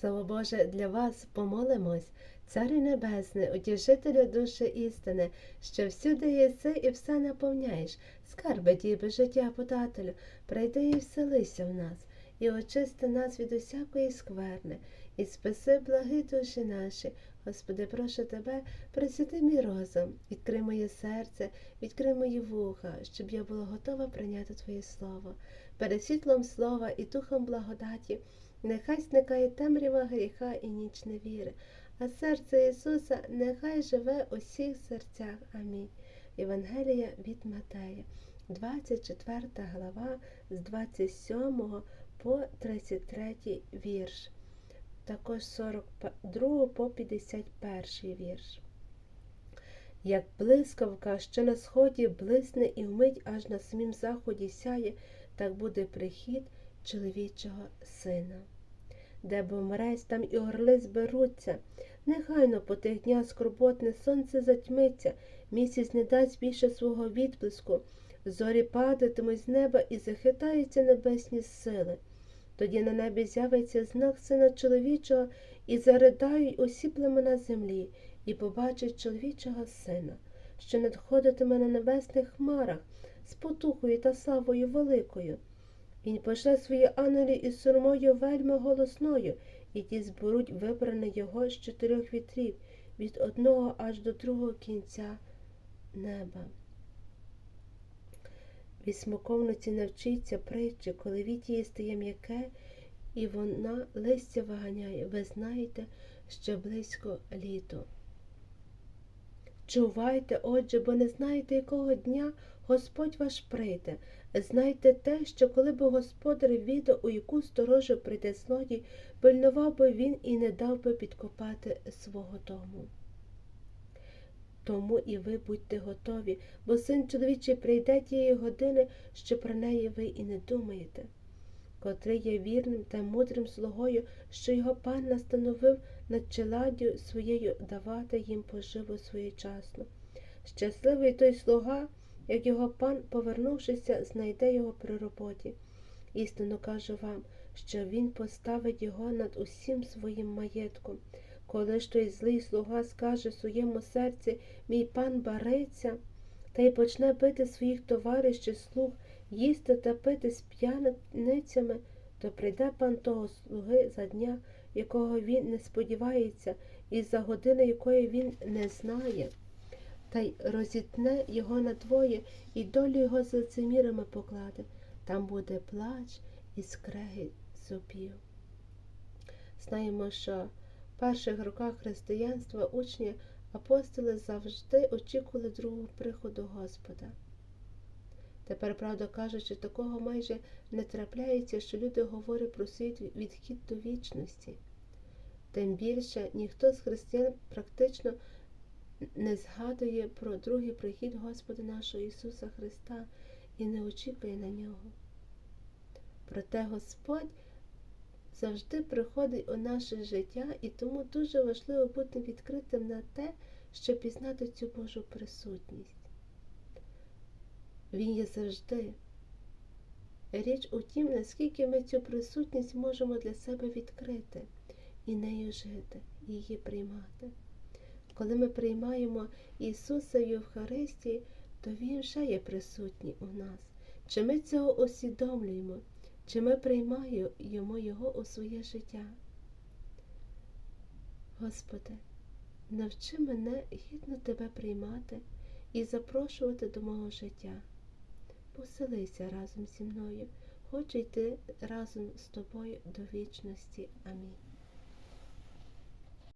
Слово Боже, для вас помолимось, Царю Небесний, утішителю душі істини, що всюди єси і все наповняєш, скарби діби життя подателю, прийди і вселися в нас, і очисти нас від усякої скверни, і спаси благи душі наші. Господи, прошу тебе, присвяти мій розум, відкрий моє серце, відкрий мої вуха, щоб я була готова прийняти Твоє Слово. Перед світлом слова і духом благодаті, нехай зникає темрява гріха і ніч невіри, а серце Ісуса нехай живе у всіх серцях. Амінь. Євангелія від Матея, 24 глава з 27 по 33 вірш також 42 по 51 вірш. Як блискавка, що на сході блисне і вмить аж на самім заході сяє, так буде прихід чоловічого сина. Де бо мрець, там і орли зберуться, нехайно по тих днях скорботне сонце затьмиться, місяць не дасть більше свого відблиску, зорі падатимуть з неба і захитаються небесні сили. Тоді на небі з'явиться знак сина чоловічого, і заридають усі племена землі, і побачать чоловічого сина, що надходитиме на небесних хмарах з потухою та славою великою. Він пошле свої ангелі із сурмою вельми голосною, і ті зберуть вибране його з чотирьох вітрів, від одного аж до другого кінця неба. Від смоковниці навчиться притчі, коли віт її стає м'яке, і вона листя виганяє. Ви знаєте, що близько літо. Чувайте, отже, бо не знаєте, якого дня Господь ваш прийде. Знайте те, що коли б господар відав, у яку сторожу прийде злодій, пильнував би він і не дав би підкопати свого дому. Тому і ви будьте готові, бо син чоловічий прийде тієї години, що про неї ви і не думаєте, котрий є вірним та мудрим слугою, що його пан настановив над челаддю своєю давати їм поживу своєчасно. Щасливий той слуга, як його пан, повернувшися, знайде його при роботі. Істинно кажу вам, що він поставить його над усім своїм маєтком. Коли ж той злий слуга скаже своєму серці, мій пан бариться, та й почне бити своїх товаришів слуг, їсти та пити з п'яницями, то прийде пан того слуги за дня, якого він не сподівається, і за години якої він не знає, та й розітне його надвоє, і долю його з лицемірами покладе. Там буде плач і скрегіт зубів. Знаємо, що в перших роках християнства учні апостоли завжди очікували другого приходу Господа. Тепер, правда кажучи, такого майже не трапляється, що люди говорять про свій відхід до вічності. Тим більше ніхто з християн практично не згадує про другий прихід Господа нашого Ісуса Христа і не очікує на нього. Проте Господь завжди приходить у наше життя, і тому дуже важливо бути відкритим на те, щоб пізнати цю Божу присутність. Він є завжди. Річ у тім, наскільки ми цю присутність можемо для себе відкрити і нею жити, її приймати. Коли ми приймаємо Ісуса в Євхаристії, то Він вже є присутній у нас. Чи ми цього усвідомлюємо? Чи ми приймаємо Його у своє життя? Господи, навчи мене гідно Тебе приймати і запрошувати до мого життя. Поселися разом зі мною, хочу йти разом з тобою до вічності. Амінь.